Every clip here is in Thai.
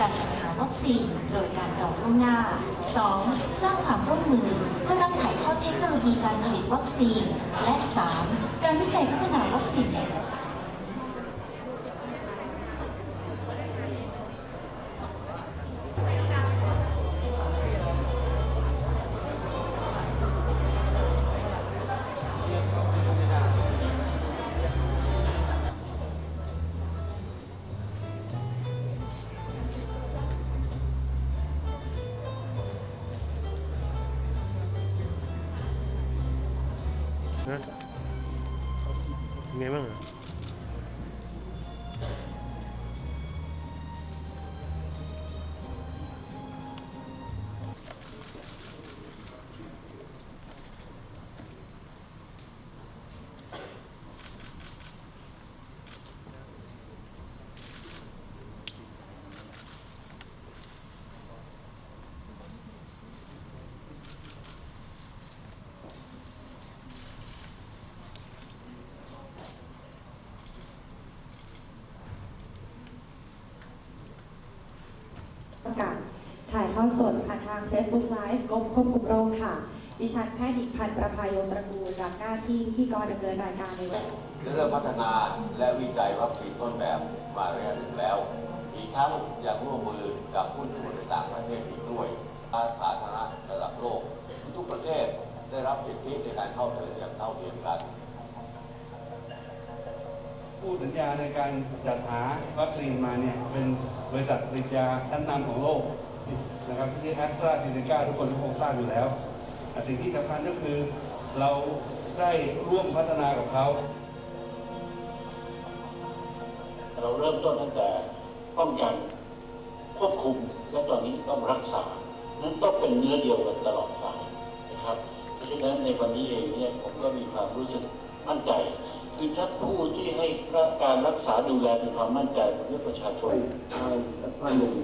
การจัดหาวัคซีนโดยการจองล่วงหน้า 2. สร้างความร่วมมือเพื่อรับถ่ายทอดเทคโนโลยีการผลิตวัคซีน และ 3. การวิจัยพัฒนาวัคซีนในประเทศ นะเากาศถ่ายทอดสดผ่านทาง Facebook Live กรมควบคุมโรคค่ะ ดิฉันแพทย์หญิงพันธ์ประภายงตระกูลรับหน้าที่พิธีกรดำเนินรายการในวันนี้เริ่มพัฒนาและวิจัยวัคซีนต้นแบบมาเระยนึ่งแล้ว อีกทั้งยังร่วมมือกับผู้ถือหุ้นในต่างประเทศอีกด้วยอาสาธารณะระดับโลกทุกประเทศได้รับสิทธิในการเข้าถึงอย่างเท่าเทียมกัน ผู้สัญญาในการจัดหาวัคซีนมาเนี่ยเป็นบริษัทผลิตยาชั้นนำของโลกนะครับที่แอสตราเซเนกาทุกคนก็คงทราบอยู่แล้วแต่สิ่งที่สำคัญก็คือเราได้ร่วมพัฒนากับเขา เราเริ่มต้นตั้งแต่ป้องกันควบคุมและตอนนี้ต้องรักษา นั้นต้องเป็นเนื้อเดียวกันตลอดสายนะครับ เพราะฉะนั้นในวันนี้เองเนี่ยผมก็มีความรู้สึกมั่นใจ คือถ้าผู้ที่ให้การรักษาดูแลมีความมั่นใจของประชาชนทางท่านหนึ่ง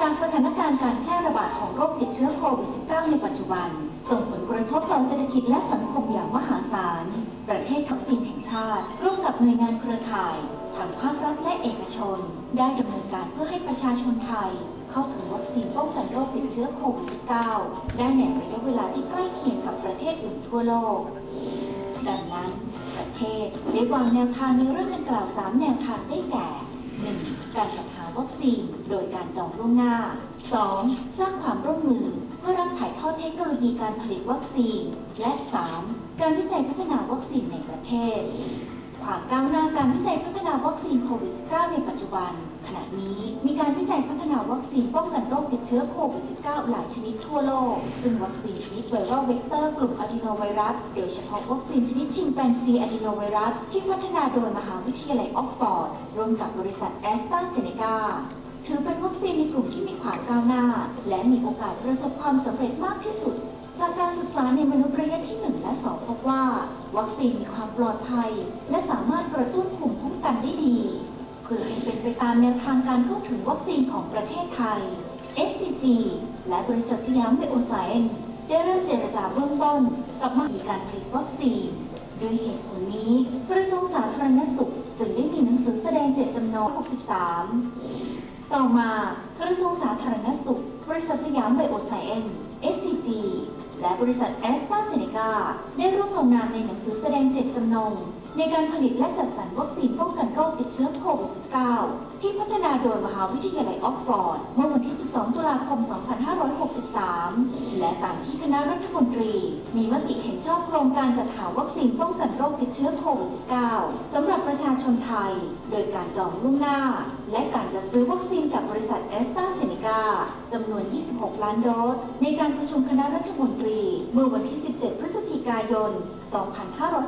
จากสถานการณ์การแพร่ระบาดของโรคติดเชื้อโควิด -19 ในปัจจุบัน ส่งผลกระทบต่อเศรษฐกิจและสังคมอย่างมหาศาล ประเทศทักษิณแห่งชาติ ร่วมกับหน่วยงานเครือข่าย ทางภาครัฐและเอกชน ได้ดำเนินการเพื่อให้ประชาชนไทย เข้าถึงวัคซีนป้องกันโรคติดเชื้อโควิด -19 ได้ในระยะเวลาที่ใกล้เคียงกับประเทศอื่นทั่วโลก ดังนั้น ประเทศได้วางแนวทางในเรื่องดังกล่าว 3 แนวทางได้แก่ 1. การจัดหาวัคซีนโดยการจองล่วงหน้า 2. สร้างความร่วมมือเพื่อรับถ่ายทอดเทคโนโลยีการผลิตวัคซีน และ 3. การวิจัยพัฒนาวัคซีนในประเทศ ความก้าวหน้าการวิจัยพัฒนาวัคซีนโควิด -19 ในปัจจุบัน ขณะนี้มีการวิจัยพัฒนาวัคซีนป้องกันโรคติดเชื้อโควิด -19 หลายชนิดทั่วโลก ซึ่งวัคซีนชนิดไวรัลเวกเตอร์กลุ่มอะดีโนไวรัส โดยเฉพาะวัคซีนชนิดชิมแปนซีอะดีโนไวรัส ที่พัฒนาโดยมหาวิทยาลัยออกฟอร์ดร่วมกับบริษัทแอสตราเซเนกาถือเป็นวัคซีนในกลุ่มที่มีความก้าวหน้า และมีโอกาสประสบความสำเร็จมากที่สุด จากการศึกษาในมนุษย์ระยะที่ 1 และ 2 พบว่า วัคซีนมีความปลอดภัย และสามารถกระตุ้นภูมิคุ้มกันได้ดี เพื่อให้เป็นไปตามแนวทางการเข้าถึงวัคซีนของประเทศไทย SCG และบริษัทสยามไบโอไซเอนซ์ได้เริ่มเจรจาเบื้องต้นกับมาวิการผลิตวัคซีนด้วยเหตุผลนี้กระทรวงสาธารณสุข จึงได้มีหนังสือแสดงเจตจำนง63 ต่อมากระทรวงสาธารณสุข บริษัทสยามไบโอไซเอน SCG และบริษัทแอสตราเซเนกาได้ร่วมลงนามในหนังสือแสดงเจตจำนง ในการผลิตและจัดสรรวัคซีนป้องกันโรคติดเชื้อโควิด -19 ที่พัฒนาโดยมหาวิทยาลัยออกฟอร์ดเมื่อวันที่ 12 ตุลาคม 2563 และตามที่คณะรัฐมนตรี มีมติเห็นชอบโครงการจัดหาวัคซีนป้องกันโรคติดเชื้อโควิด -19 สำหรับประชาชนไทย โดยการจองล่วงหน้า และการจัดซื้อวัคซีนกับบริษัทแอสตราเซเนกาจำนวน 26 ล้านโดสในการประชุมคณะรัฐมนตรีเมื่อวันที่ 17 พฤศจิกายน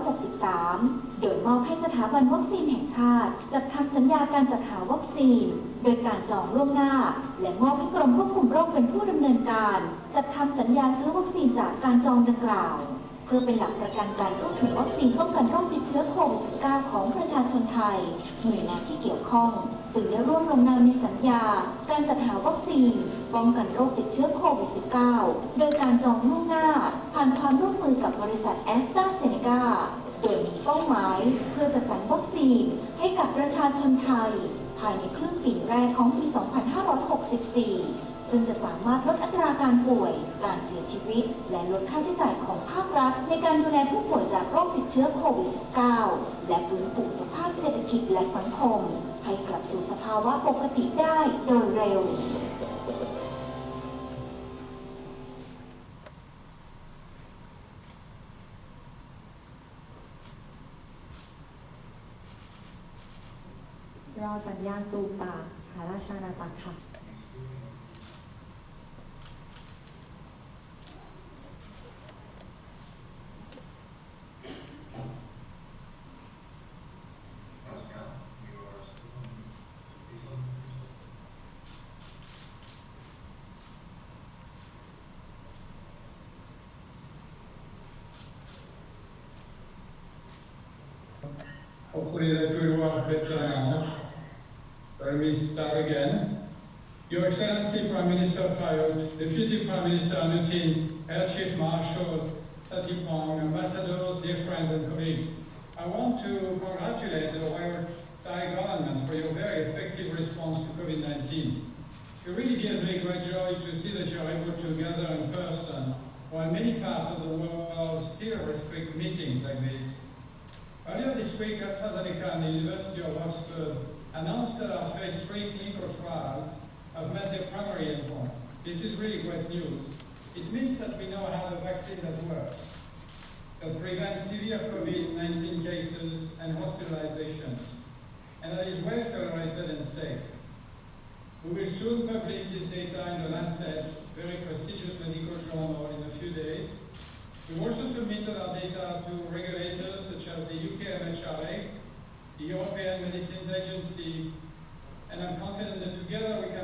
2563 โดยมอบให้สถาบันวัคซีนแห่งชาติ จัดทำสัญญาการจัดหาวัคซีน โดยการจองล่วงหน้า และมอบให้กรมควบคุมโรคเป็นผู้ดำเนินการ จัดทำสัญญาซื้อวัคซีนจากการจองดังกล่าวเพื่อเป็นหลักประกันการเข้าถึงวัคซีนป้องกันโรคติดเชื้อโควิด -19 ของประชาชนไทย หน่วยงานที่เกี่ยวข้อง จึงได้ร่วมลงนามในสัญญา การจัดหาวัคซีน ป้องกันโรคติดเชื้อโควิด -19 โดยการจองล่วงหน้า ผ่านความร่วมมือกับบริษัทแอสตราเซเนกาโดยมีเป้าหมายเพื่อจะสรรวัคซีนให้กับประชาชนไทย ภายในครึ่งปีแรกของปี 2564 ซึ่งจะสามารถลดอัตราการป่วย การเสียชีวิต และลดค่าใช้จ่ายของภาครัฐ ในการดูแลผู้ป่วยจากโรคติดเชื้อโควิด -19 และฟื้นฟูสภาพเศรษฐกิจและสังคม ให้กลับสู่สภาวะปกติได้โดยเร็ว รอสัญญาณสูบจากสหราชอาณาจักรค่ะขอบคุณที่レールはベテランะ When we start again. Your Excellency Prime Minister Prayut, Deputy Prime Minister Anutin, Air Chief Marshal Satipong, ambassadors, dear friends and colleagues, I want to congratulate the Royal Thai government for your very effective response to COVID-19. It really gives me great joy to see that you're able to gather in person, while many parts of the world still restrict meetings like this. Earlier this week, AstraZeneca and the University of Oxford announced that our phase three clinical trials have met their primary endpoint. This is really great news. It means that we now have a vaccine that works, that prevents severe COVID-19 cases and hospitalizations, and that is well tolerated and safe. We will soon publish this data in the Lancet, very prestigious medical journal, in a few days. We've also submitted our data to regulators such as the UK MHRA, the European Medicines Agency, and I'm confident that together we can